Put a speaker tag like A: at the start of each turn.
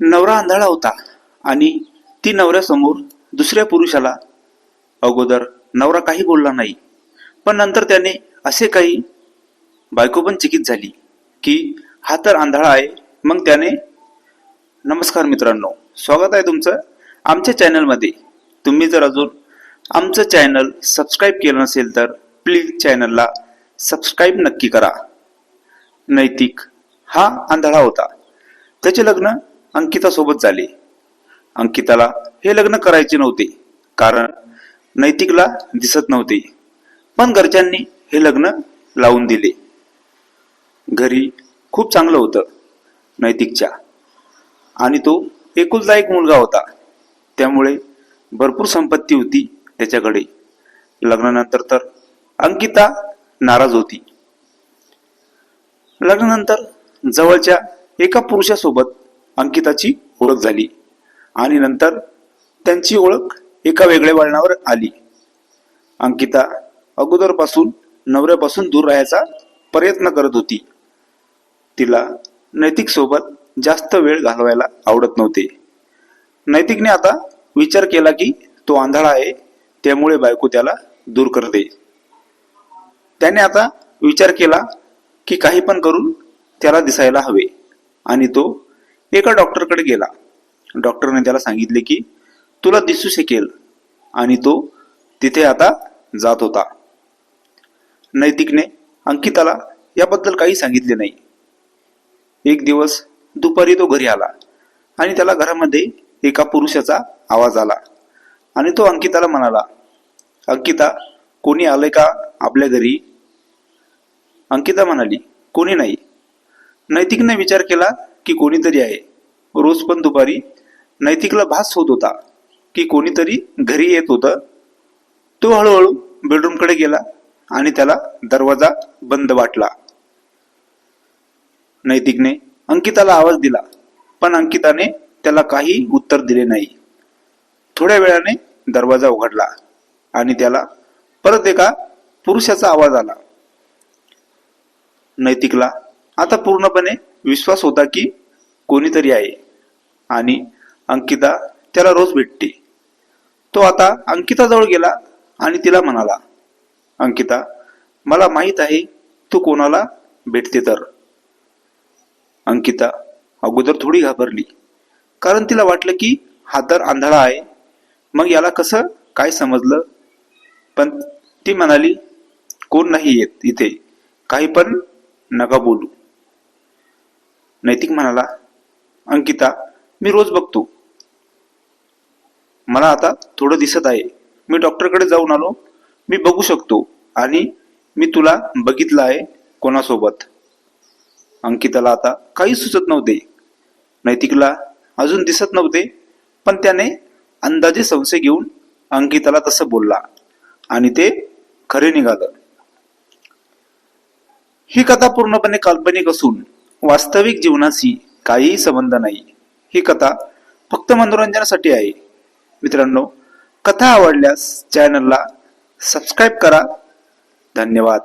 A: नवरा आंधळा होता आणि ती नवऱ्यासमोर दुसऱ्या पुरुषाला अगोदर नवरा काही बोलला नाही. पण नंतर त्याने असे काही बायको पण चकित झाली की हा तर आंधळा आहे. मग त्याने नमस्कार मित्रांनो स्वागत आहे तुमचं आमच्या चॅनलमध्ये. तुम्ही जर अजून आमचं चॅनल सबस्क्राईब केलं नसेल तर प्लीज चॅनलला सबस्क्राईब नक्की करा. नैतिक हा आंधळा होता. त्याचे लग्न अंकितासोबत झाले. अंकिताला हे लग्न करायचे नव्हते. कारण नैतिकला दिसत नव्हते. पण घरच्यांनी हे लग्न लावून दिले. घरी खूप चांगलं होतं नैतिकच्या. आणि तो एकुलता एक मुलगा होता. त्यामुळे भरपूर संपत्ती होती त्याच्याकडे. लग्नानंतर तर अंकिता नाराज होती. लग्नानंतर जवळच्या एका पुरुषासोबत अंकिताची ओळख झाली. आणि नंतर त्यांची ओळख एका वेगळ्या वळणावर आली. अंकिता अगोदरपासून नवऱ्यापासून दूर राहायचा प्रयत्न करत होती. तिला नैतिक सोबत जास्त वेळ घालवायला आवडत नव्हते. नैतिकने आता विचार केला की तो आंधळा आहे त्यामुळे बायको त्याला दूर करते. त्याने आता विचार केला की काही पण करून त्याला दिसायला हवे आणि तो एका डॉक्टरकडे गेला. डॉक्टरने त्याला सांगितले की तुला दिसू शकेल. आणि तो तिथे आता जात होता. नैतिकने अंकिताला याबद्दल काही सांगितले नाही. एक दिवस दुपारी तो घरी आला आणि त्याला घरामध्ये एका पुरुषाचा आवाज आला. आणि तो अंकिताला म्हणाला अंकिता कोणी आलंय का आपल्या घरी? अंकिता म्हणाली कोणी नाही. नैतिकने विचार केला की कोणीतरी आहे. रोज पण दुपारी नैतिकला भास होत होता की कोणीतरी घरी येत होतं. तो हळूहळू बेडरूमकडे गेला आणि त्याला दरवाजा बंद वाटला. नैतिकने अंकिताला आवाज दिला पण अंकिताने त्याला काही उत्तर दिले नाही. थोड्या वेळाने दरवाजा उघडला आणि त्याला परत एका पुरुषाचा आवाज आला. नैतिकला आता पूर्णपणे विश्वास होता की कोणीतरी आहे. आणि अंकिता त्याला रोज भेटते. तो आता अंकिताजवळ गेला आणि तिला म्हणाला अंकिता मला माहीत आहे तू कोणाला भेटते तर. अंकिता अगोदर थोडी घाबरली कारण तिला वाटलं की हा तर आंधळा आहे. मग याला कसं काय समजलं? पण ती म्हणाली कोण नाही येत इथे. काही पण नका बोलू. नैतिक म्हणाला अंकिता मी रोज बघतो. मला आता थोडं दिसत आहे. मी डॉक्टरकडे जाऊन आलो. मी बघू शकतो आणि मी तुला बघितलं आहे कोणासोबत. अंकिताला आता काही सुचत नव्हते. नैतिकला अजून दिसत नव्हते पण त्याने अंदाजे संशय घेऊन अंकिताला तसं बोलला आणि ते खरे निघालं. ही कथा पूर्णपणे काल्पनिक असून वास्तविक जीवनाशी काहीही संबंध नाही. ही कथा फक्त मनोरंजनासाठी आहे. मित्रांनो कथा आवडल्यास चॅनलला सबस्क्राईब करा. धन्यवाद.